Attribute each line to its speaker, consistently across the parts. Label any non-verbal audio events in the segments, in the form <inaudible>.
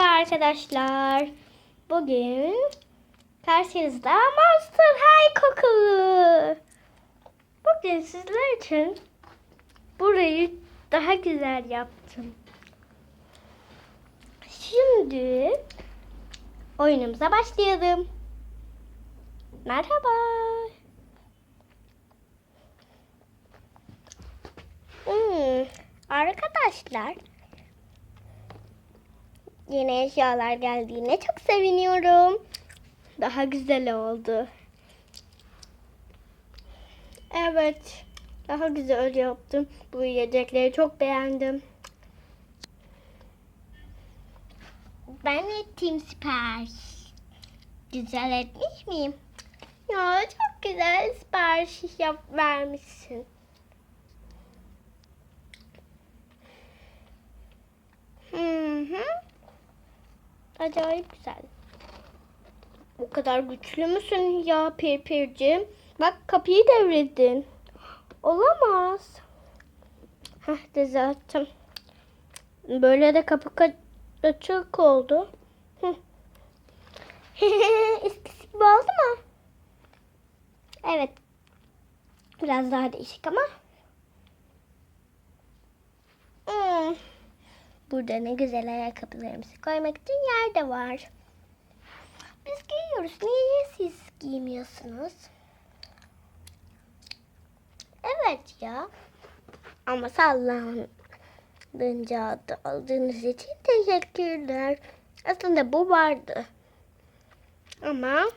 Speaker 1: Merhaba arkadaşlar. Bugün karşınızda Monster High kokulu. Bugün sizler için burayı daha güzel yaptım. Şimdi oyunumuza başlayalım. Merhaba. Hmm, arkadaşlar Yeni eşyalar geldiğine çok seviniyorum. Daha güzel oldu. Evet. Daha güzel yaptım. Bu yiyecekleri çok beğendim. Ben ettim sipariş. Güzel etmiş miyim? Ya çok güzel sipariş yap vermişsin. Hı hı. Acayip güzel. O kadar güçlü müsün ya Pirpir'cim? Bak kapıyı devredin. Olamaz. Heh düzelttim. Böyle de kapı ka- açık oldu. Eskisi <laughs> gibi oldu mu? Evet. Biraz daha değişik ama. Hmm. Burada ne güzel ayakkabılarımızı koymak için yer de var. Biz giyiyoruz. Niye siz giymiyorsunuz? Evet ya. Ama sallandığınca aldığınız için teşekkürler. Aslında bu vardı. Ama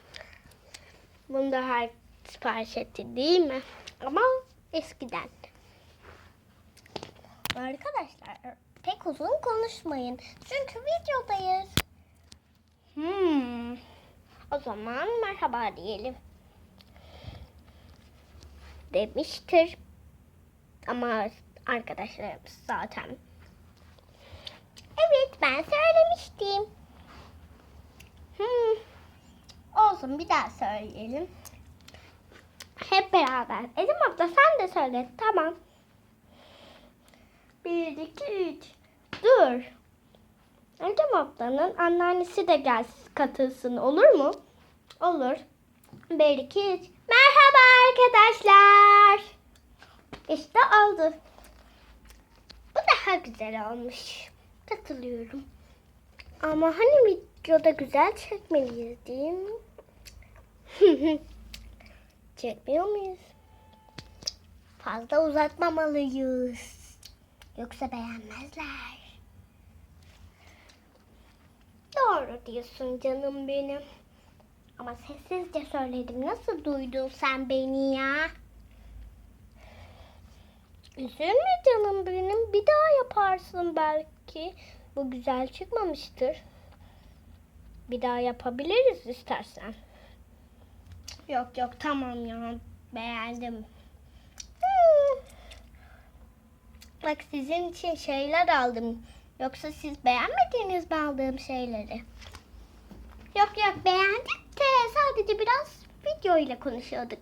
Speaker 1: bunu da her sipariş etti değil mi? Ama eskiden. Arkadaşlar pek uzun konuşmayın. Çünkü videodayız. Hmm. O zaman merhaba diyelim. Demiştir. Ama arkadaşlarımız zaten. Evet ben söylemiştim. Hmm. Olsun bir daha söyleyelim. Hep beraber. Elim abla sen de söyle. Tamam. Bir, iki, üç. Dur. Ecem ablanın anneannesi de gelsin katılsın olur mu? Olur. Bir, iki, üç. Merhaba arkadaşlar. İşte oldu. Bu daha güzel olmuş. Katılıyorum. Ama hani videoda güzel çekmeliyiz değil mi? <laughs> Çekmiyor muyuz? Fazla uzatmamalıyız. Yoksa beğenmezler. Doğru diyorsun canım benim. Ama sessizce söyledim. Nasıl duydun sen beni ya? Üzülme canım benim. Bir daha yaparsın belki. Bu güzel çıkmamıştır. Bir daha yapabiliriz istersen. Yok yok tamam ya. Beğendim. Hmm. Bak sizin için şeyler aldım. Yoksa siz beğenmediniz mi aldığım şeyleri? Yok yok beğendik de sadece biraz video ile konuşuyorduk.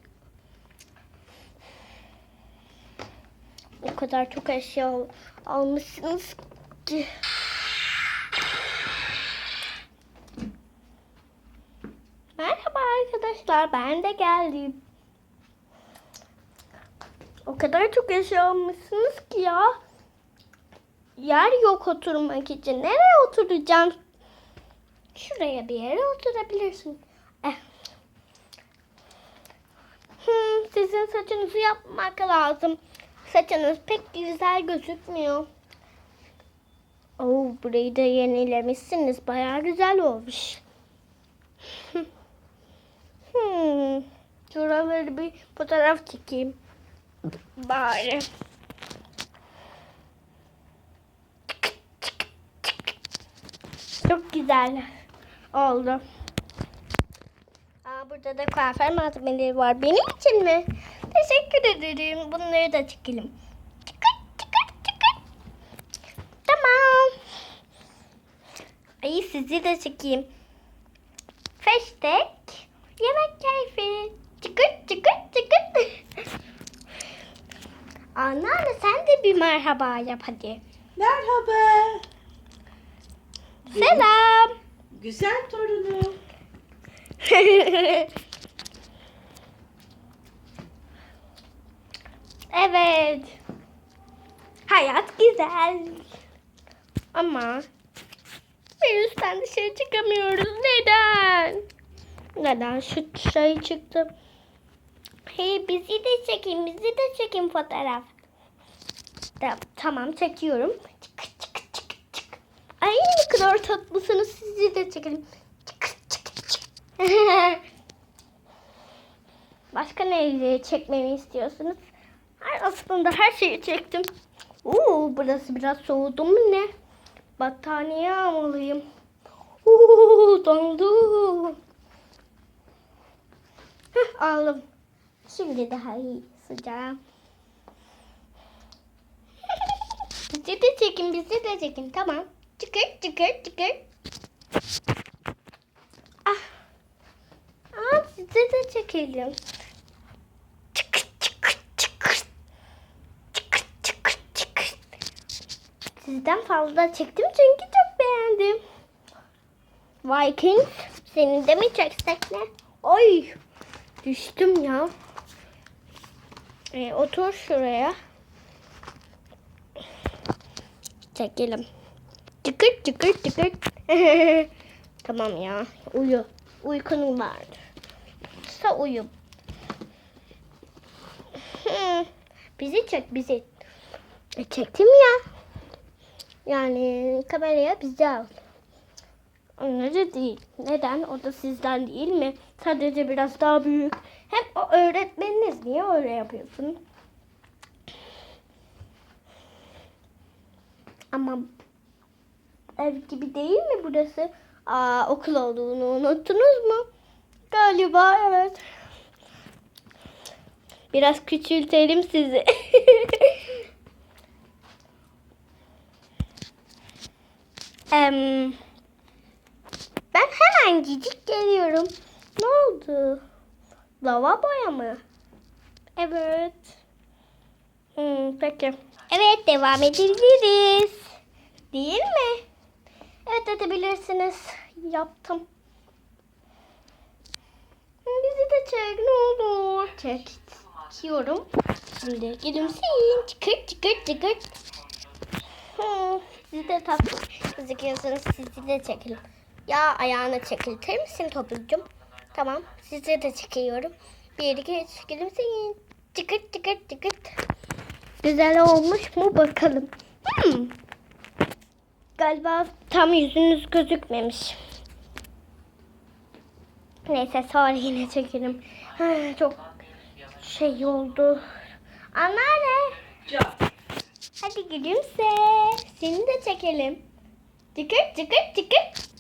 Speaker 1: O kadar çok eşya al- almışsınız ki. Merhaba arkadaşlar ben de geldim. O kadar çok eşya almışsınız ki ya. Yer yok oturmak için. Nereye oturacağım? Şuraya bir yere oturabilirsin. Eh. Hmm, sizin saçınızı yapmak lazım. Saçınız pek güzel gözükmüyor. Oo, burayı da yenilemişsiniz. Bayağı güzel olmuş. hmm. Şuraları bir fotoğraf çekeyim. Bari. Çok güzel oldu. Aa, burada da kuaför malzemeleri var. Benim için mi? Teşekkür ederim. Bunları da çekelim. Çıkır çıkır çıkır. Tamam. Ay sizi de çekeyim. Hashtag yemek keyfi. Çıkır çıkır çıkır. <laughs> Anneanne sen de bir merhaba yap hadi.
Speaker 2: Merhaba.
Speaker 1: Selam.
Speaker 2: Güzel torunum. <laughs>
Speaker 1: evet. Hayat güzel. Ama virüsten dışarı çıkamıyoruz. Neden? Neden şu şey çıktı? Hey bizi de çekin, bizi de çekin fotoğraf. Tamam çekiyorum. Çık çık çık çık. Ay ne kadar tatlısınız sizi de çekelim. Çık çık çık. <laughs> Başka neyi çekmemi istiyorsunuz? Ay, aslında her şeyi çektim. Oo, burası biraz soğudu mu ne? Battaniye almalıyım. Oo, dondu. Heh, aldım. Şimdi daha iyi sıcağım. <laughs> bizi de çekin, bizi de çekin. Tamam. Çıkır, çıkır, çıkır. Ah. Aa, sizi de çekelim. Çıkır, çıkır, çıkır. Çıkır, çıkır, çıkır. Sizden fazla çektim çünkü çok beğendim. Viking, seni de mi çeksek ne? Ay, düştüm ya. Ee, otur şuraya. Çekelim. Çıkır çıkır çıkır. <laughs> tamam ya. Uyu. Uykunun vardır. Sa uyu. <laughs> Bizi çek bizi. E, çektim ya. Yani kameraya bizi al. Onları değil. Neden? O da sizden değil mi? Sadece biraz daha büyük. Hem o öğretmeniniz. Niye öyle yapıyorsun? Ama ev gibi değil mi burası? Aa, okul olduğunu unuttunuz mu? Galiba evet. Biraz küçültelim sizi. <laughs> Em, ben hemen gidip geliyorum. Ne oldu? Lavaboya mı? Evet. Hmm, peki. Evet devam edebiliriz. Değil mi? Evet edebilirsiniz. Yaptım. Bizi de çek ne olur. Çekiyorum. Şimdi gülümseyin. Çıkır çıkır çıkır. Hmm, siz de tatlı gözüküyorsunuz. Sizi de çekelim. Ya ayağını çekiltir misin topucum? Tamam. Sizi de çekiyorum. Bir iki üç gülümseyin. Çıkır çıkır çıkır. Güzel olmuş mu bakalım. Hmm. Galiba tam yüzünüz gözükmemiş. Neyse sonra yine çekelim. Ah, Çok şey oldu. Anneanne. Hadi gülümse. Seni de çekelim. Çıkır çıkır çıkır.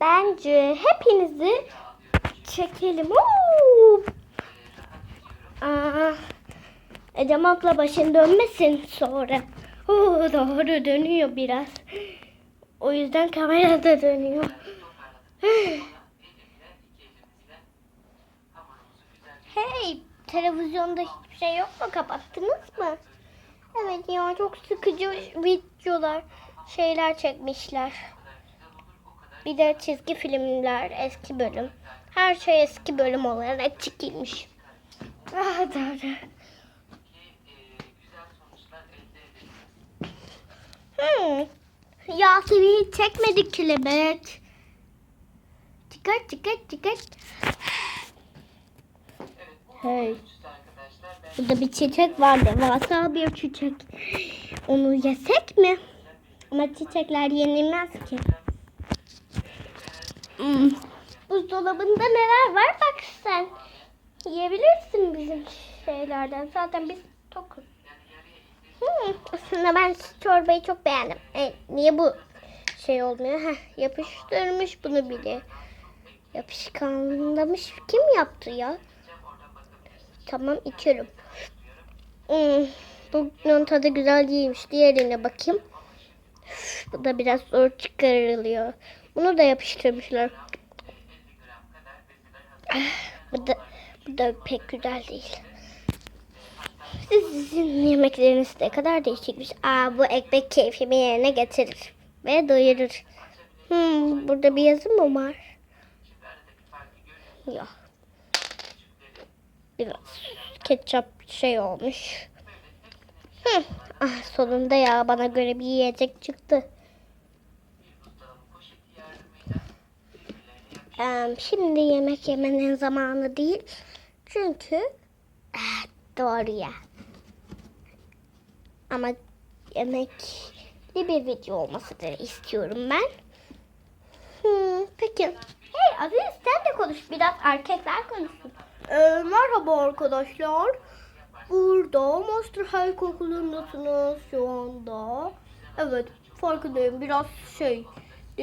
Speaker 1: Bence hepinizi çekelim. Oo. Aa, Ecem abla başın dönmesin sonra. Oo, doğru dönüyor biraz. O yüzden kamera da dönüyor. Hey, televizyonda hiçbir şey yok mu? Kapattınız mı? Evet ya çok sıkıcı videolar, şeyler çekmişler. Bir de çizgi filmler, eski bölüm. Her şey eski bölüm olarak çekilmiş. Ah doğru. Hmm. Ya seni hiç çekmedik kelebek. Çıkar çıkar çıkar. Hey. Burada bir çiçek var devasa bir çiçek. Onu yesek mi? Ama çiçekler yenilmez ki. Hmm. Buzdolabında neler var bak sen. Yiyebilirsin bizim şeylerden. Zaten biz tokuz. Hmm, aslında ben çorbayı çok beğendim. E, niye bu şey olmuyor? Heh, yapıştırmış bunu biri. Yapışkanlamış. Kim yaptı ya? Tamam içiyorum. Hmm, bunun tadı güzel değilmiş. Diğerine bakayım. Bu da biraz zor çıkarılıyor. Bunu da yapıştırmışlar. Bu da, bu da pek güzel değil. Sizin yemekleriniz ne kadar değişikmiş. Aa bu ekmek keyfimi yerine getirir. Ve doyurur. Hmm, burada bir yazı mı var? Yok. Biraz ketçap şey olmuş. Hı. Ah, sonunda ya bana göre bir yiyecek çıktı. Şimdi yemek yemenin zamanı değil. Çünkü eh, doğru ya. Ama yemekli bir video olmasını istiyorum ben. Hmm, peki. Hey Aziz sen de konuş. Biraz erkekler konuşsun. Ee, merhaba arkadaşlar. Burada Master High Okulu'ndasınız şu anda. Evet farkındayım biraz şey